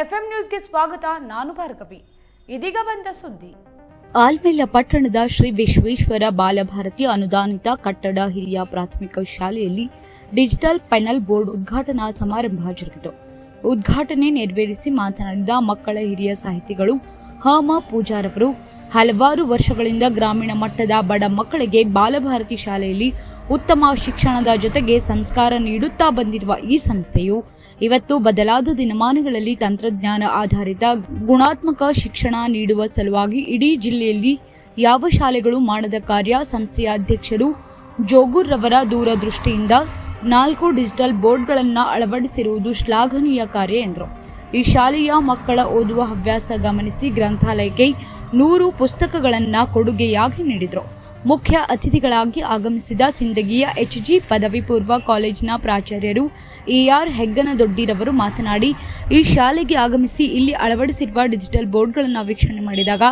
FM ನ್ಯೂಸ್ಗೆ ಸ್ವಾಗತ, ನಾನು ಭಾರ್ಗವಿ. ಇದೀಗ ಬಂದ ಸುದ್ದಿ. ಆಲ್ಮೆಲ್ಲ ಪಟ್ಟಣದ ಶ್ರೀ ವಿಶ್ವೇಶ್ವರ ಬಾಲಭಾರತಿ ಅನುದಾನಿತ ಕಟ್ಟಡ ಹಿರಿಯ ಪ್ರಾಥಮಿಕ ಶಾಲೆಯಲ್ಲಿ ಡಿಜಿಟಲ್ ಪೆನಲ್ ಬೋರ್ಡ್ ಉದ್ಘಾಟನಾ ಸಮಾರಂಭ ಜರುಗಿತು. ಉದ್ಘಾಟನೆ ನೆರವೇರಿಸಿ ಮಾತನಾಡಿದ ಮಕ್ಕಳ ಹಿರಿಯ ಸಾಹಿತಿಗಳು ಹಮ ಪೂಜಾರವರು ಹಲವಾರು ವರ್ಷಗಳಿಂದ ಗ್ರಾಮೀಣ ಮಟ್ಟದ ಬಡ ಮಕ್ಕಳಿಗೆ ಬಾಲಭಾರತಿ ಶಾಲೆಯಲ್ಲಿ ಉತ್ತಮ ಶಿಕ್ಷಣದ ಜೊತೆಗೆ ಸಂಸ್ಕಾರ ನೀಡುತ್ತಾ ಬಂದಿರುವ ಈ ಸಂಸ್ಥೆಯು ಇವತ್ತು ಬದಲಾದ ದಿನಮಾನಗಳಲ್ಲಿ ತಂತ್ರಜ್ಞಾನ ಆಧಾರಿತ ಗುಣಾತ್ಮಕ ಶಿಕ್ಷಣ ನೀಡುವ ಸಲುವಾಗಿ ಇಡೀ ಜಿಲ್ಲೆಯಲ್ಲಿ ಯಾವ ಶಾಲೆಗಳು ಮಾಡದ ಕಾರ್ಯ ಸಂಸ್ಥೆಯ ಅಧ್ಯಕ್ಷರು ಜೋಗೂರ್ರವರ ದೂರದೃಷ್ಟಿಯಿಂದ ನಾಲ್ಕು ಡಿಜಿಟಲ್ ಬೋರ್ಡ್ಗಳನ್ನು ಅಳವಡಿಸಿರುವುದು ಶ್ಲಾಘನೀಯ ಕಾರ್ಯ ಎಂದರು. ಈ ಶಾಲೆಯ ಮಕ್ಕಳ ಓದುವ ಹವ್ಯಾಸ ಗಮನಿಸಿ ಗ್ರಂಥಾಲಯಕ್ಕೆ ನೂರು ಪುಸ್ತಕಗಳನ್ನು ಕೊಡುಗೆಯಾಗಿ ನೀಡಿದರು. ಮುಖ್ಯ ಅತಿಥಿಗಳಾಗಿ ಆಗಮಿಸಿದ ಸಿಂದಗಿಯ ಎಚ್ಜಿ ಪದವಿ ಪೂರ್ವ ಕಾಲೇಜಿನ ಪ್ರಾಚಾರ್ಯರು ಎಆರ್ ಹೆಗ್ಗನದೊಡ್ಡಿರವರು ಮಾತನಾಡಿ, ಈ ಶಾಲೆಗೆ ಆಗಮಿಸಿ ಇಲ್ಲಿ ಅಳವಡಿಸಿರುವ ಡಿಜಿಟಲ್ ಬೋರ್ಡ್ಗಳನ್ನು ವೀಕ್ಷಣೆ ಮಾಡಿದಾಗ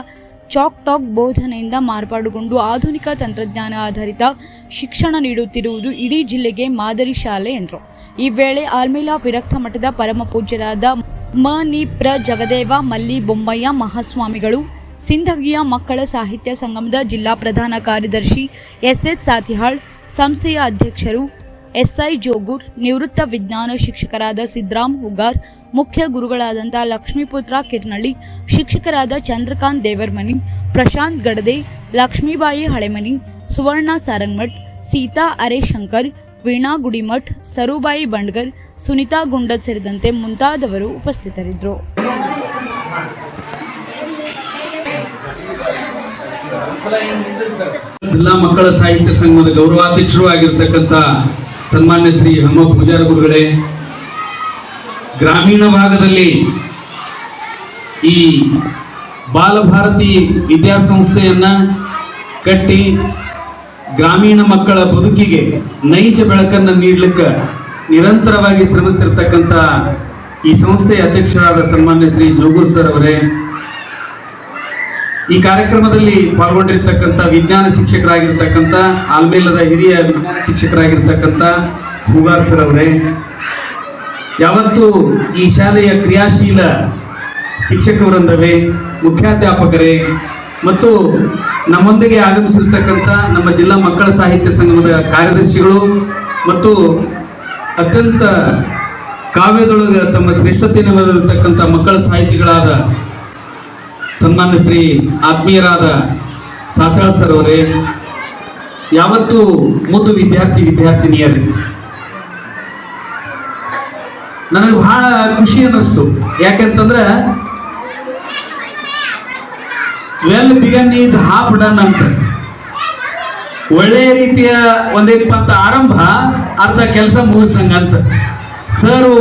ಚಾಕ್ ಟಾಕ್ ಬೋಧನೆಯಿಂದ ಮಾರ್ಪಾಡುಗೊಂಡು ಆಧುನಿಕ ತಂತ್ರಜ್ಞಾನ ಆಧಾರಿತ ಶಿಕ್ಷಣ ನೀಡುತ್ತಿರುವುದು ಇಡೀ ಜಿಲ್ಲೆಗೆ ಮಾದರಿ ಶಾಲೆ ಎಂದರು. ಈ ವೇಳೆ ಆಲ್ಮೇಲಾ ವಿರಕ್ತ ಮಠದ ಪರಮ ಪೂಜ್ಯರಾದ ಮ ನಿ ಪ್ರ ಜಗದೇವ, ಮಲ್ಲಿ ಬೊಮ್ಮಯ್ಯ, ಮಹಾಸ್ವಾಮಿಗಳು ಸಿಂಧಗಿಯ ಮಕ್ಕಳ ಸಾಹಿತ್ಯ ಸಂಗಮದ ಜಿಲ್ಲಾ ಪ್ರಧಾನ ಕಾರ್ಯದರ್ಶಿ ಎಸ್ಎಸ್ ಸಾತಿಹಾಳ್, ಸಂಸ್ಥೆಯ ಅಧ್ಯಕ್ಷರು ಎಸ್ಐ ಜೋಗೂರ್, ನಿವೃತ್ತ ವಿಜ್ಞಾನ ಶಿಕ್ಷಕರಾದ ಸಿದ್ರಾಮ್ ಹುಗಾರ್, ಮುಖ್ಯ ಗುರುಗಳಾದಂಥ ಲಕ್ಷ್ಮೀಪುತ್ರ ಕಿರ್ನಳ್ಳಿ, ಶಿಕ್ಷಕರಾದ ಚಂದ್ರಕಾಂತ್ ದೇವರ್ಮನಿ, ಪ್ರಶಾಂತ್ ಗಡದೆ, ಲಕ್ಷ್ಮೀಬಾಯಿ ಹಳೆಮನಿ, ಸುವರ್ಣ ಸಾರಂಗಮಠ್ ಸೀತಾ ಅರೆಶಂಕರ್, ವೀಣಾ ಗುಡಿಮಠ್, ಸರುಬಾಯಿ ಬಂಡ್ಗರ್, ಸುನಿತಾ ಗುಂಡದ್ ಸೇರಿದಂತೆ ಮುಂತಾದವರು ಉಪಸ್ಥಿತರಿದ್ದರು. ಜಿಲ್ಲಾ ಮಕ್ಕಳ ಸಾಹಿತ್ಯ ಸಂಘದ ಗೌರವಾಧ್ಯಕ್ಷರು ಆಗಿರ್ತಕ್ಕಂಥ ಸನ್ಮಾನ್ಯ ಶ್ರೀ ಹನುಮ ಪೂಜಾರ ಗುರುಗಳೇ, ಗ್ರಾಮೀಣ ಭಾಗದಲ್ಲಿ ಈ ಬಾಲಭಾರತಿ ವಿದ್ಯಾಸಂಸ್ಥೆಯನ್ನ ಕಟ್ಟಿ ಗ್ರಾಮೀಣ ಮಕ್ಕಳ ಬದುಕಿಗೆ ನೈಜ ಬೆಳಕನ್ನು ನೀಡ್ಲಿಕ್ಕೆ ನಿರಂತರವಾಗಿ ಶ್ರಮಿಸಿರ್ತಕ್ಕಂಥ ಈ ಸಂಸ್ಥೆಯ ಅಧ್ಯಕ್ಷರಾದ ಸನ್ಮಾನ್ಯ ಶ್ರೀ ಜೋಗೂರ್ ಸರ್ ಅವರೇ ಈ ಕಾರ್ಯಕ್ರಮದಲ್ಲಿ ಪಾಲ್ಗೊಂಡಿರ್ತಕ್ಕಂಥ ವಿಜ್ಞಾನ ಶಿಕ್ಷಕರಾಗಿರ್ತಕ್ಕಂಥ ಆಲ್ಮೇಲದ ಹಿರಿಯ ವಿಜ್ಞಾನ ಶಿಕ್ಷಕರಾಗಿರ್ತಕ್ಕಂಥ ಹೂಗಾರ್ ಸರ್ ಅವರೇ, ಯಾವತ್ತು ಈ ಶಾಲೆಯ ಕ್ರಿಯಾಶೀಲ ಶಿಕ್ಷಕ ವೃಂದವೇ, ಮುಖ್ಯಾಧ್ಯಾಪಕರೇ, ಮತ್ತು ನಮ್ಮೊಂದಿಗೆ ಆಗಮಿಸಿರ್ತಕ್ಕಂಥ ನಮ್ಮ ಜಿಲ್ಲಾ ಮಕ್ಕಳ ಸಾಹಿತ್ಯ ಸಂಘದ ಕಾರ್ಯದರ್ಶಿಗಳು ಮತ್ತು ಅತ್ಯಂತ ಕಾವ್ಯದೊಳಗೆ ತಮ್ಮ ಶ್ರೇಷ್ಠತೆಯನ್ನು ಮಕ್ಕಳ ಸಾಹಿತಿಗಳಾದ ಸನ್ಮಾನ್ಯ ಶ್ರೀ ಆತ್ಮೀಯರಾದ ಸಾತ್ರಾಳ್ ಸರ್ ಅವರೇ, ಯಾವತ್ತು ಮುದ್ದು ವಿದ್ಯಾರ್ಥಿ ವಿದ್ಯಾರ್ಥಿನಿಯರೇ, ನನಗೆ ಬಹಳ ಖುಷಿ ಅನ್ನಿಸ್ತು. ಯಾಕೆಂತಂದ್ರೆ well begun is half done ಅಂತ. ಒಳ್ಳೆಯ ರೀತಿಯ ಒಂದೇನಪ್ಪ ಅಂತ ಆರಂಭ, ಅರ್ಧ ಕೆಲಸ ಮುಗಿಸ್ದಂಗಂತ. ಸರು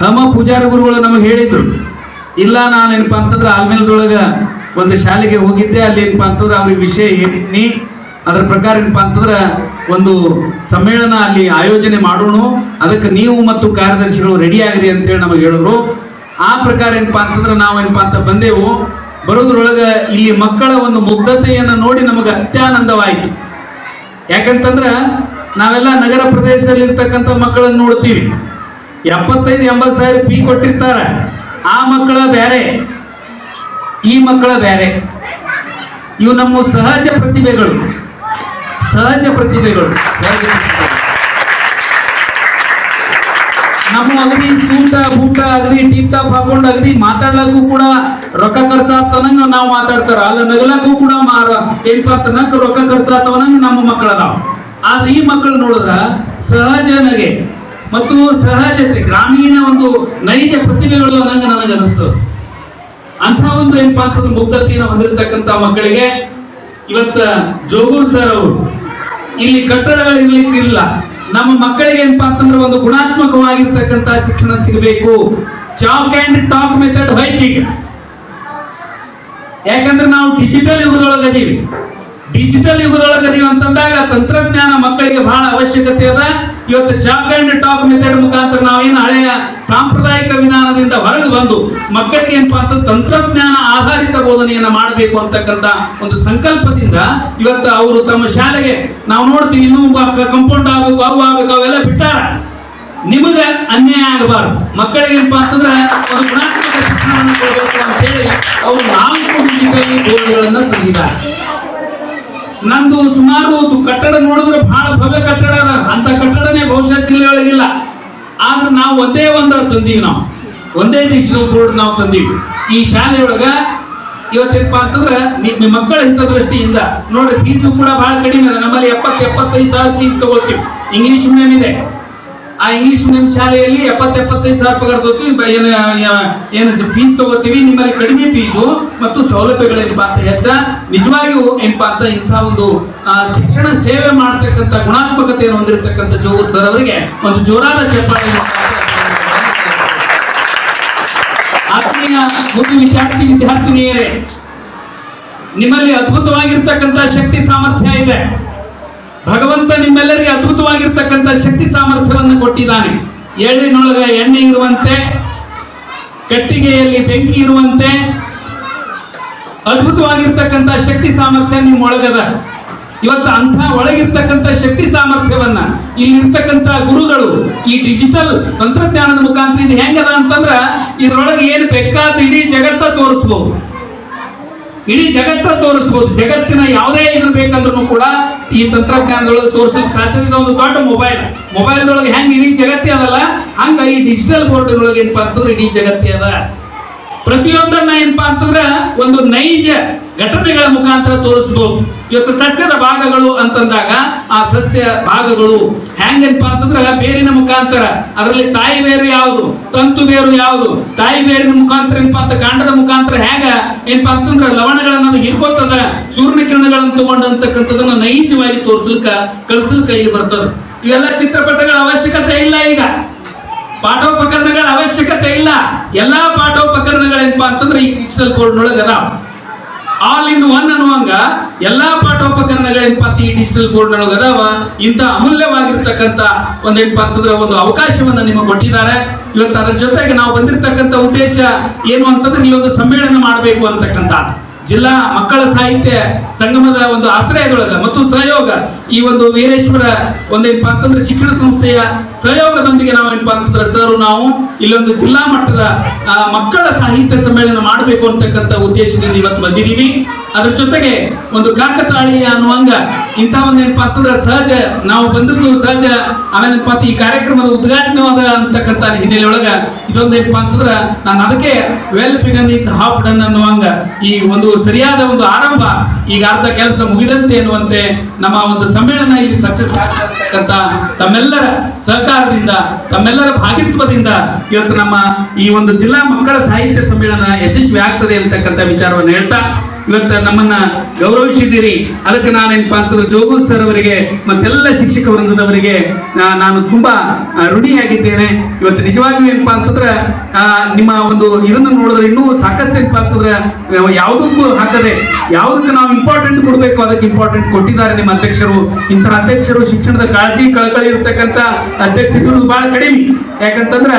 ಹಮ ಪೂಜಾರ ಗುರುಗಳು ನಮಗೆ ಹೇಳಿದ್ರು. ಇಲ್ಲ, ನಾನು ಏನಪ್ಪ ಅಂತಂದ್ರೆ ಆಲ್ಮೇಲ್ದೊಳಗೆ ಒಂದು ಶಾಲೆಗೆ ಹೋಗಿದ್ದೆ, ಅಲ್ಲಿ ಏನಪ್ಪ ಅಂತಂದ್ರೆ ಅವ್ರಿಗೆ ವಿಷಯ ಹೇಳಿದ್ನಿ. ಅದ್ರ ಪ್ರಕಾರ ಏನಪ್ಪ ಅಂತಂದ್ರೆ ಒಂದು ಸಮ್ಮೇಳನ ಅಲ್ಲಿ ಆಯೋಜನೆ ಮಾಡೋಣ. ಅದಕ್ಕೆ ನೀವು ಮತ್ತು ಕಾರ್ಯದರ್ಶಿಗಳು ರೆಡಿ ಆಗಿರಿ ಅಂತೇಳಿ ನಮಗೆ ಹೇಳಿದ್ರು. ಆ ಪ್ರಕಾರ ಏನಪ್ಪ ಅಂತಂದ್ರೆ ನಾವು ಏನಪ್ಪ ಅಂತ ಬಂದೆವು. ಬರೋದ್ರೊಳಗ ಇಲ್ಲಿ ಮಕ್ಕಳ ಒಂದು ಮುಗ್ಧತೆಯನ್ನು ನೋಡಿ ನಮಗೆ ಅತ್ಯಾನಂದವಾಯಿತು ಯಾಕಂತಂದ್ರೆ ನಾವೆಲ್ಲ ನಗರ ಪ್ರದೇಶದಲ್ಲಿ ಇರ್ತಕ್ಕಂಥ ಮಕ್ಕಳನ್ನು ನೋಡ್ತೀವಿ. ಎಪ್ಪತ್ತೈದು, ಎಂಬತ್ತು ಸಾವಿರ ಫೀ ಕೊಟ್ಟಿರ್ತಾರೆ. ಆ ಮಕ್ಕಳ ಬೇರೆ ಈ ಮಕ್ಕಳ ಬೇರೆ ಇವು ನಮ್ಮ ಸಹಜ ಪ್ರತಿಭೆಗಳು. ಸಹಜ ಪ್ರತಿಭೆಗಳು. ನಮ್ಮ ಅಗದಿ ಸೂಟ, ಬೂಟ, ಅಗದಿ ಟಿಪ್ ಟಾಪ್ ಹಾಕೊಂಡು ಅಗದಿ ಮಾತಾಡ್ಲಕ್ಕೂ ಕೂಡ ರೊಕ್ಕ ಖರ್ಚಾಗ್ತನಂಗ ನಾವು ಮಾತಾಡ್ತಾರ. ಅಲ್ಲ ನಗಲಕ್ಕೂ ಕೂಡ ಮಾರ ಏನಪ್ಪಾ ರೊಕ್ಕ ಖರ್ಚಾಗ್ತವನಂಗ ನಮ್ಮ ಮಕ್ಕಳ ನಾವು ಆದ್ರೆ ಈ ಮಕ್ಕಳು ನೋಡಿದ್ರ ಸಹಜ ನಗೆ ಮತ್ತು ಸಹಜತೆ, ಗ್ರಾಮೀಣ ಒಂದು ನೈಜ ಪ್ರತಿಭೆಗಳು ಅನ್ನಂಗ ನನಗೆ ಅನಿಸ್ತದೆ ಅಂಥ ಒಂದು ಏನಪ್ಪಾ ಅಂತಂದ್ರೆ ಮುಗ್ಧತೆಯನ್ನು ಹೊಂದಿರತಕ್ಕಂತ ಮಕ್ಕಳಿಗೆ. ಇವತ್ತ ಜೋಗೂರ್ ಸರ್ ಅವರು, ಇಲ್ಲಿ ಕಟ್ಟಡಗಳು ಇರ್ಲಿಕ್ಕಿಲ್ಲ. ನಮ್ಮ ಮಕ್ಕಳಿಗೆ ಏನಪ್ಪಾ ಅಂತಂದ್ರೆ ಒಂದು ಗುಣಾತ್ಮಕವಾಗಿರ್ತಕ್ಕಂತ ಶಿಕ್ಷಣ ಸಿಗಬೇಕು. ಚಾಕ್ ಅಂಡ್ ಟಾಕ್ ಮೆಥಡ್ ಹೋಯ್ತೀಗ ಯಾಕಂದ್ರೆ ನಾವು ಡಿಜಿಟಲ್ ಯುಗದೊಳಗೆ ಅದೀವಿ. ಡಿಜಿಟಲ್ ಯುಗದೊಳಗೆ ಅದೀವಿ ಅಂತಂದಾಗ ತಂತ್ರಜ್ಞಾನ ಮಕ್ಕಳಿಗೆ ಬಹಳ ಅವಶ್ಯಕತೆ ಅದ. ಇವತ್ತು ಚಾಕ್ ಅಂಡ್ ಟಾಪ್ ಮೆಥಡ್ ಮುಖಾಂತರ ನಾವೇನು ಹಳೆಯ ಸಾಂಪ್ರದಾಯಿಕ ವಿಧಾನದಿಂದ ಹೊರಗೆ ಬಂದು ಮಕ್ಕಳಿಗೆ ಏನಪ್ಪ ಅಂತ ತಂತ್ರಜ್ಞಾನ ಆಧಾರಿತ ಬೋಧನೆಯನ್ನು ಮಾಡಬೇಕು ಅಂತಕ್ಕಂಥ ಒಂದು ಸಂಕಲ್ಪದಿಂದ ಇವತ್ತು ಅವರು ತಮ್ಮ ಶಾಲೆಗೆ ನಾವು ನೋಡ್ತೀವಿ ಇನ್ನೂ ಕಂಪೌಂಡ್ ಆಗಬೇಕು, ಅವು ಆಗಬೇಕು, ಅವೆಲ್ಲ ಬಿಟ್ಟಾರ. ನಿಮಗೆ ಅನ್ಯಾಯ ಆಗಬಾರ್ದು. ಮಕ್ಕಳಿಗೆ ಏನಪ್ಪ ಅಂತಂದ್ರೆ ಒಂದು ಗುಣಾತ್ಮಕ ಶಿಕ್ಷಣವನ್ನು ಕೊಡಬೇಕು ಅಂತ ಹೇಳಿ ಅವರು ನಾಲ್ಕು ಬೋಧನೆಗಳನ್ನು ತಂದಿದ್ದಾರೆ. ನಂದು ಸುಮಾರು ಕಟ್ಟಡ ನೋಡಿದ್ರೆ ಬಹಳ ಭವ್ಯ ಕಟ್ಟಡ ಅದ. ಅಂತ ಕಟ್ಟಡನೇ ಬಹುಶಃ ಜಿಲ್ಲೆಯೊಳಗಿಲ್ಲ. ಆದ್ರೆ ನಾವು ಒಂದೇ ಒಂದು ತಂದೀವಿ ನಾವು. ಒಂದೇ ಡಿಜಿಟಲ್ ಬೋರ್ಡ್ ನಾವು ತಂದೀವಿ. ಈ ಶಾಲೆಯೊಳಗ ಇವತ್ತೇನಪ್ಪ ಅಂತಂದ್ರೆ ನಿಮ್ಮ ಮಕ್ಕಳ ಹಿತದೃಷ್ಟಿಯಿಂದ ನೋಡ್ರಿ ಫೀಸು ಕೂಡ ಬಹಳ ಕಡಿಮೆ ಇದೆ ನಮ್ಮಲ್ಲಿ ಎಪ್ಪತ್ತು ಎಪ್ಪತ್ತೈದು ಸಾವಿರ ಫೀಸ್ ತಗೋತೀವಿ. ಇಂಗ್ಲಿಷ್ ಮೀಡಿಯಂ ಇದೆ. ಆ ಇಂಗ್ಲಿಷ್ ಮೀಡಿಯಂ ಶಾಲೆಯಲ್ಲಿ ಎಪ್ಪತ್ತು ಎಪ್ಪತ್ತೈದು ಸಾವಿರ ಪಗಾರ ತಗೋತೀವಿ ಏನು ಫೀಸ್ ತಗೋತೀವಿ. ನಿಮ್ಮಲ್ಲಿ ಕಡಿಮೆ ಫೀಸು ಮತ್ತು ಸೌಲಭ್ಯಗಳೇನಪ್ಪ ಅಂತ ಹೆಚ್ಚ. ನಿಜವಾಗಿಯೂ ಏನಪ್ಪ ಅಂತ ಇಂಥ ಒಂದು ಶಿಕ್ಷಣ ಸೇವೆ ಮಾಡ್ತಕ್ಕಂಥ ಗುಣಾತ್ಮಕತೆಯನ್ನು ಹೊಂದಿರತಕ್ಕಂಥ ಜೋಗೂರ್ ಸರ್ ಅವರಿಗೆ ಒಂದು ಜೋರಾದ ಚಪ್ಪಾಳೆ ಆತ್ಮೀಯ ಒಂದು ವಿದ್ಯಾರ್ಥಿ, ವಿದ್ಯಾರ್ಥಿನಿಯರೇ, ನಿಮ್ಮಲ್ಲಿ ಅದ್ಭುತವಾಗಿರ್ತಕ್ಕಂಥ ಶಕ್ತಿ ಸಾಮರ್ಥ್ಯ ಇದೆ. ಭಗವಂತ ನಿಮ್ಮೆಲ್ಲರಿಗೆ ಅದ್ಭುತವಾಗಿರ್ತಕ್ಕಂಥ ಶಕ್ತಿ ಸಾಮರ್ಥ್ಯವನ್ನು ಕೊಟ್ಟಿದ್ದಾನೆ. ಎಳ್ಳಿನೊಳಗ ಎಣ್ಣೆ ಇರುವಂತೆ, ಕಟ್ಟಿಗೆಯಲ್ಲಿ ಬೆಂಕಿ ಇರುವಂತೆ, ಅದ್ಭುತವಾಗಿರ್ತಕ್ಕಂಥ ಶಕ್ತಿ ಸಾಮರ್ಥ್ಯ ನಿಮ್ಮೊಳಗದ. ಇವತ್ತು ಅಂಥ ಒಳಗಿರ್ತಕ್ಕಂಥ ಶಕ್ತಿ ಸಾಮರ್ಥ್ಯವನ್ನ ಇಲ್ಲಿರ್ತಕ್ಕಂಥ ಗುರುಗಳು ಈ ಡಿಜಿಟಲ್ ತಂತ್ರಜ್ಞಾನದ ಮುಖಾಂತರ ಇದು ಹೆಂಗದ ಅಂತಂದ್ರ ಇದ್ರೊಳಗೆ ಏನು ಬೇಕಾದ ಇಡೀ ಜಗತ್ತ ತೋರಿಸ್ಬೋದು. ಇಡೀ ಜಗತ್ತ ತೋರಿಸ್ಬೋದು. ಜಗತ್ತಿನ ಯಾವುದೇ ಇದು ಬೇಕಂದ್ರೂ ಕೂಡ ಈ ತಂತ್ರಜ್ಞಾನದೊಳಗೆ ತೋರಿಸಲಿಕ್ಕೆ ಸಾಧ್ಯತೆ ಒಂದು ದೊಡ್ಡ ಮೊಬೈಲ್ ಮೊಬೈಲ್ದೊಳಗೆ ಹೆಂಗ್ ಇಡೀ ಜಗತ್ತೇ ಅದಲ್ಲ, ಹಂಗ ಈ ಡಿಜಿಟಲ್ ಬೋರ್ಡ್ ಒಳಗೆ ಏನಪ್ಪಾ ಅಂತಂದ್ರೆ ಇಡೀ ಜಗತ್ತೇ ಅದ. ಪ್ರತಿಯೊಂದನ್ನ ಏನಪ್ಪಾ ಅಂತಂದ್ರೆ ಒಂದು ನೈಜ ಘಟನೆಗಳ ಮುಖಾಂತರ ತೋರಿಸ್ಬೋದು. ಇವತ್ತು ಸಸ್ಯದ ಭಾಗಗಳು ಅಂತಂದಾಗ ಆ ಸಸ್ಯ ಭಾಗಗಳು ಹೆಂಗೇನಪ್ಪಾ ಅಂತಂದ್ರೆ ಬೇರಿನ ಮುಖಾಂತರ. ಅದರಲ್ಲಿ ತಾಯಿ ಬೇರು ಯಾವುದು? ತಂತು ಬೇರು ಯಾವುದು? ತಾಯಿ ಬೇರಿನ ಮುಖಾಂತರ ಏನಪ್ಪಾ ಅಂತ ಕಾಂಡದ ಮುಖಾಂತರ ಹೇಗ? ಏನಪ್ಪಾ ಅಂತಂದ್ರೆ ಲವಣಗಳನ್ನ ಹಿಡ್ಕೋತದ ಸೂರ್ಯ ಕಿರಣಗಳನ್ನು ತಗೊಂಡಂತಕ್ಕಂಥದನ್ನ ನೈಜವಾಗಿ ತೋರಿಸ್ಲಿಕ್ಕ ಕಲಿಸ್ಲಿಕ್ಕ ಇಲ್ಲಿ ಬರ್ತದೆ. ಇವೆಲ್ಲ ಚಿತ್ರಪಟಗಳ ಅವಶ್ಯಕತೆ ಇಲ್ಲ ಈಗ. ಪಾಠೋಪಕರಣಗಳ ಅವಶ್ಯಕತೆ ಇಲ್ಲ. ಎಲ್ಲಾ ಪಾಠೋಪಕರಣಗಳೇನಪ್ಪ ಅಂತಂದ್ರೆ ಈ ಡಿಜಿಟಲ್ ಬೋರ್ಡ್ ಒಳಗೆ ಅದಾವ ಆಲ್ ಇನ್ ಒನ್ ಅನ್ನುವಂಗ ಎಲ್ಲಾ ಪಾಠೋಪಕರಣಗಳ ಅಂತ ಈ ಡಿಜಿಟಲ್ ಬೋರ್ಡ್ ಒಳಗೆ ಅದಾವ. ಇಂಥ ಅಮೂಲ್ಯವಾಗಿರ್ತಕ್ಕಂಥ ಒಂದು ಅಂತಂದ್ರೆ ಒಂದು ಅವಕಾಶವನ್ನ ನಿಮಗೆ ಕೊಟ್ಟಿದ್ದಾರೆ. ಇವತ್ತು ಅದರ ಜೊತೆಗೆ ನಾವು ಬಂದಿರತಕ್ಕಂತ ಉದ್ದೇಶ ಏನು ಅಂತಂದ್ರೆ ನೀವೊಂದು ಸಮ್ಮೇಳನ ಮಾಡಬೇಕು ಅಂತಕ್ಕಂಥ ಜಿಲ್ಲಾ ಮಕ್ಕಳ ಸಾಹಿತ್ಯ ಸಂಗಮದ ಒಂದು ಆಶ್ರಯದೊಳಗ ಮತ್ತು ಸಹಯೋಗ ಈ ಒಂದು ವೀರೇಶ್ವರ ಒಂದೇನಪ್ಪಾ ಅಂತಂದ್ರೆ ಶಿಕ್ಷಣ ಸಂಸ್ಥೆಯ ಸಹಯೋಗದೊಂದಿಗೆ ನಾವು ಏನಪ್ಪಾ ಅಂತಂದ್ರೆ ಸರ್ ನಾವು ಇಲ್ಲೊಂದು ಜಿಲ್ಲಾ ಮಟ್ಟದ ಮಕ್ಕಳ ಸಾಹಿತ್ಯ ಸಮ್ಮೇಳನ ಮಾಡಬೇಕು ಅಂತಕ್ಕಂಥ ಉದ್ದೇಶದಿಂದ ಇವತ್ತು ಬಂದಿದ್ದೀವಿ. ಅದ್ರ ಜೊತೆಗೆ ಒಂದು ಕಾಕತಾಳೀಯ ಅನ್ನುವಂಗ ಇಂಥ ಒಂದು ಏನಪ್ಪಾ ಅಂತಂದ್ರೆ ಸಹಜ, ನಾವು ಬಂದದ್ದು ಸಹಜ, ಆಮೇಲೆ ಈ ಕಾರ್ಯಕ್ರಮದ ಉದ್ಘಾಟನೆ ಆದ ಅಂತಕ್ಕಂಥ ಹಿನ್ನೆಲೆ ಒಳಗ ಇದೊಂದು ಏನಪ್ಪಾ ಅಂತಂದ್ರೆ ನಾನು ಅದಕ್ಕೆ well begun is half done ಅನ್ನುವಂಗ ಈ ಒಂದು ಸರಿಯಾದ ಒಂದು ಆರಂಭ, ಈಗ ಅರ್ಧ ಕೆಲಸ ಮುಗಿದಂತೆ ಎನ್ನುವಂತೆ ನಮ್ಮ ಒಂದು ಸಮ್ಮೇಳನ ಇಲ್ಲಿ ಸಕ್ಸಸ್ ಆಗ್ತಕ್ಕಂತ ತಮ್ಮೆಲ್ಲರ ಸಹಕಾರದಿಂದ, ತಮ್ಮೆಲ್ಲರ ಭಾಗಿತ್ವದಿಂದ ಇವತ್ತು ನಮ್ಮ ಈ ಒಂದು ಜಿಲ್ಲಾ ಮಕ್ಕಳ ಸಾಹಿತ್ಯ ಸಮ್ಮೇಳನ ಯಶಸ್ವಿ ಆಗ್ತದೆ ಅಂತಕ್ಕಂಥ ವಿಚಾರವನ್ನು ಹೇಳ್ತಾ ಇವತ್ತು ನಮ್ಮನ್ನ ಗೌರವಿಸಿದ್ದೀರಿ. ಅದಕ್ಕೆ ನಾನೇನಪ್ಪಾ ಅಂತಂದ್ರೆ ಜೋಗೂರ್ ಸರ್ ಅವರಿಗೆ ಮತ್ತೆಲ್ಲ ಶಿಕ್ಷಕ ವೃಂದದವರಿಗೆ ನಾನು ತುಂಬಾ ಋಣಿಯಾಗಿದ್ದೇನೆ. ಇವತ್ತು ನಿಜವಾಗಿಯೂ ಏನಪ್ಪಾ ಅಂತಂದ್ರೆ ನಿಮ್ಮ ಒಂದು ಇದನ್ನು ನೋಡಿದ್ರೆ ಇನ್ನೂ ಸಾಕಷ್ಟು ಏನಪ್ಪಾ ಅಂತಂದ್ರೆ ಯಾವುದಕ್ಕೂ ಹಾಕದೆ, ಯಾವುದಕ್ಕೆ ನಾವು ಇಂಪಾರ್ಟೆಂಟ್ ಕೊಡಬೇಕು, ಅದಕ್ಕೆ ಇಂಪಾರ್ಟೆಂಟ್ ಕೊಟ್ಟಿದ್ದಾರೆ ನಿಮ್ಮ ಅಧ್ಯಕ್ಷರು. ಇಂಥ ಅಧ್ಯಕ್ಷರು ಶಿಕ್ಷಣದ ಕಾಳಜಿ, ಕಳಕಳಿ ಇರ್ತಕ್ಕಂಥ ಅಧ್ಯಕ್ಷರು ಬಹಳ ಕಡಿಮೆ. ಯಾಕಂತಂದ್ರೆ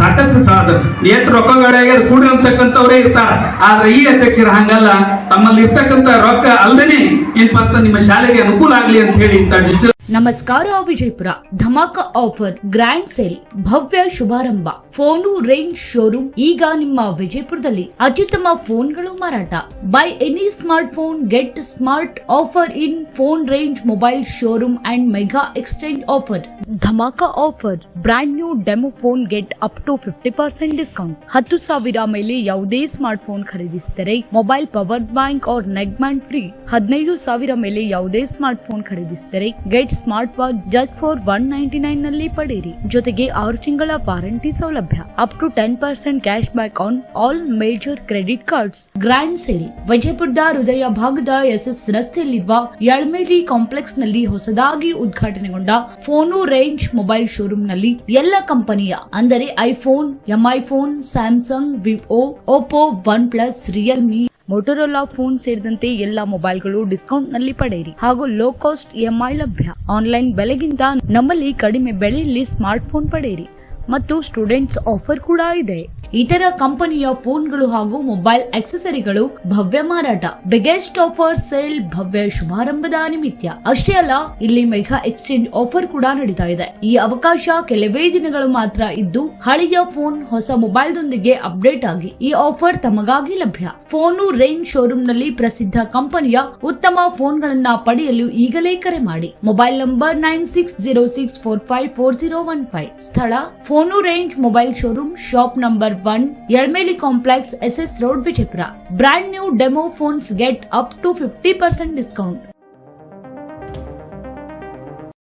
ಸಾಕಷ್ಟು ಸಾಧ ಎಷ್ಟು ರೊಕ್ಕ ಗಾಡಿಯಾಗಿ ಅದು ಕೂಡಿ ಅಂತಕ್ಕಂಥವ್ರೇ ಇರ್ತಾರ. ಆದ್ರೆ ಈ ಅಧ್ಯಕ್ಷರು ಹಂಗಲ್ಲ. ತಮ್ಮಲ್ಲಿ ಇರ್ತಕ್ಕಂಥ ರೊಕ್ಕ ಅಲ್ಲದೇನೆ ಏನಪ್ಪಾ ಅಂತ ನಿಮ್ಮ ಶಾಲೆಗೆ ಅನುಕೂಲ ಆಗ್ಲಿ ಅಂತ ಹೇಳಿ ಇಂಥ ಡಿಜಿಟಲ್ ನಮಸ್ಕಾರ ವಿಜಯಪುರ. ಧಮಾಕ ಆಫರ್, ಗ್ರ್ಯಾಂಡ್ ಸೇಲ್, ಭವ್ಯ ಶುಭಾರಂಭ. ಫೋನು, ರೇಂಜ್, ಶೋರೂಮ್, ಈಗ ನಿಮ್ಮ ವಿಜಯಪುರದಲ್ಲಿ ಅತ್ಯುತ್ತಮ ಫೋನ್ಗಳು ಮಾರಾಟ. Buy any smart phone get smart offer in phone range mobile showroom and mega exchange offer dhamaka offer brand new demo phone get up to fifty percent discount ಹತ್ತು ಸಾವಿರ ಮೇಲೆ ಯಾವುದೇ smart phone ಖರೀದಿಸಿದರೆ mobile power bank or neckband free ಹದಿನೈದು ಸಾವಿರ ಮೇಲೆ ಯಾವುದೇ smart phone ಖರೀದಿಸಿದರೆ get smart watch just for one ninety ನೈನ್ನಲ್ಲಿ ಪಡೆಯಿರಿ. ಜೊತೆಗೆ ಆರು ತಿಂಗಳ ವಾರಂಟಿ ಸೌಲಭ್ಯ. Up to ten percent cash back on all major credit cards grand sale ವಿಜಯಪುರದ ಹೃದಯ ಭಾಗದ ಎಸ್ಎಸ್ ರಸ್ತೆಯಲ್ಲಿರುವ ಯಳಮೇಲಿ ಕಾಂಪ್ಲೆಕ್ಸ್ನಲ್ಲಿ ಹೊಸದಾಗಿ ಉದ್ಘಾಟನೆಗೊಂಡ ಫೋನು ರೇಂಜ್ ಮೊಬೈಲ್ ಶೋರೂಮ್ನಲ್ಲಿ ಎಲ್ಲ ಕಂಪನಿಯ, ಅಂದರೆ iPhone MI phone Samsung, Vivo Oppo OnePlus Realme Motorola phone ಸೇರಿದಂತೆ ಎಲ್ಲ ಮೊಬೈಲ್ಗಳು ಡಿಸ್ಕೌಂಟ್ನಲ್ಲಿ ಪಡೆಯಿರಿ. ಹಾಗೂ ಲೋ ಕಾಸ್ಟ್ ಎಂಐ ಲಭ್ಯ. ಆನ್ಲೈನ್ ಬೆಲೆಗಿಂತ ನಮ್ಮಲ್ಲಿ ಕಡಿಮೆ ಬೆಲೆಯಲ್ಲಿ ಸ್ಮಾರ್ಟ್ ಫೋನ್ ಪಡೆಯಿರಿ. ಮತ್ತು ಸ್ಟೂಡೆಂಟ್ಸ್ ಆಫರ್ ಕೂಡ ಇದೆ. ಇತರ ಕಂಪನಿಯ ಫೋನ್ಗಳು ಹಾಗೂ ಮೊಬೈಲ್ ಆಕ್ಸೆಸರಿಗಳು ಭವ್ಯ ಮಾರಾಟ. ಬಿಗೆಸ್ಟ್ ಆಫರ್ ಸೇಲ್ ಭವ್ಯ ಶುಭಾರಂಭದ ನಿಮಿತ್ತ. ಅಷ್ಟೇ ಅಲ್ಲ, ಇಲ್ಲಿ ಮೆಗಾ ಎಕ್ಸ್ಚೇಂಜ್ ಆಫರ್ ಕೂಡ ನಡೀತಾ ಇದೆ. ಈ ಅವಕಾಶ ಕೆಲವೇ ದಿನಗಳು ಮಾತ್ರ ಇದ್ದು, ಹಳೆಯ ಫೋನ್ ಹೊಸ ಮೊಬೈಲ್ ದೊಂದಿಗೆ ಅಪ್ಡೇಟ್ ಆಗಿ ಈ ಆಫರ್ ತಮಗಾಗಿ ಲಭ್ಯ. ಫೋನು ರೇಂಜ್ ಶೋರೂಮ್ನಲ್ಲಿ ಪ್ರಸಿದ್ಧ ಕಂಪನಿಯ ಉತ್ತಮ ಫೋನ್ ಗಳನ್ನ ಪಡೆಯಲು ಈಗಲೇ ಕರೆ ಮಾಡಿ. Mobile number nine six zero six four five four zero one five ಸ್ಥಳ, phone range mobile showroom shop number one Elmeli complex S S road Vijayapura brand new demo phones get up to fifty percent discount